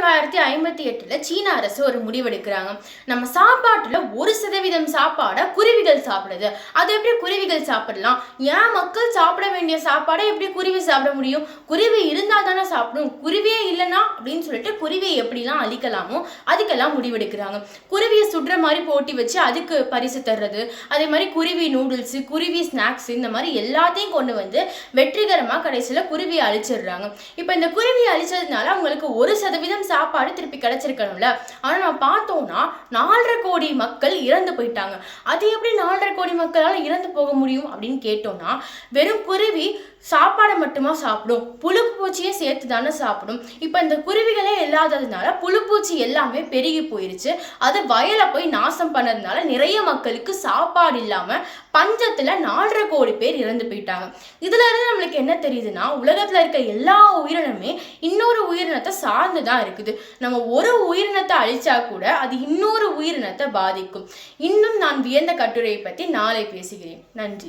தொள்ளாயிரத்தி ஐம்பத்தி எட்டுல சீன அரசு ஒரு முடிவெடுக்கிறாங்க. நம்ம சாப்பாட்டுல ஒரு சதவீதம் சாப்பாடை குருவிகள் சாப்பிடுது. அது எப்படி குருவிகள் சாப்பிடலாம்? ஏன் மக்கள் சாப்பிட வேண்டிய சாப்பாடை எப்படி குருவி சாப்பிட முடியும்? குருவி இருந்தால் தானே சாப்பிடும். குருவியே இல்லைனா அப்படின்னு சொல்லிட்டு குருவியை எப்படிலாம் அழிக்கலாமோ அதுக்கெல்லாம் முடிவெடுக்கிறாங்க. குருவியை சுடுற மாதிரி போட்டி வச்சு அதுக்கு பரிசு தர்றது அதே மாதிரி குருவி நூடுல்ஸ் குருவி ஸ்நாக்ஸ் இந்த மாதிரி எல்லாத்தையும் கொண்டு வந்து வெற்றிகரமாக கடைசியில் குருவியை அழிச்சிடுறாங்க. இப்போ இந்த குருவியை அழிச்சதுனால அவங்களுக்கு ஒரு சதவீதம் சாப்பாடு திருப்பி கிடைச்சிருக்கணும்ல. ஆனால் நம்ம பார்த்தோம்னா நாலரை கோடி மக்கள் இறந்து போயிட்டாங்க. அது எப்படி நாலரை கோடி மக்களால் இறந்து போக முடியும் அப்படின்னு கேட்டோம்னா வெறும் குருவி சாப்பாடை மட்டுமா சாப்பிடும்? புழுப்பூச்சியை சேர்த்து தானே சாப்பிடும்? இப்போ இந்த குருவிகளே இல்லாததுனால புழுப்பூச்சி எல்லாமே பெருகி போயிருச்சு. அது வயலை போய் நாசம் பண்ணதுனால நிறைய மக்களுக்கு சாப்பாடு இல்லாமல் பஞ்சத்தில் நாலரை கோடி பேர் இறந்து போயிட்டாங்க. இதுல இருந்து நம்மளுக்கு என்ன தெரியுதுன்னா உலகத்தில் இருக்க எல்லா உயிரினமே இன்னொரு உயிரினத்தை சார்ந்து தான் இருக்குது. நம்ம ஒரு உயிரினத்தை அழிச்சா கூட அது இன்னொரு உயிரினத்தை பாதிக்கும். இன்னும் நான் வியந்த கட்டுரையை பற்றி நாளை பேசுகிறேன். நன்றி.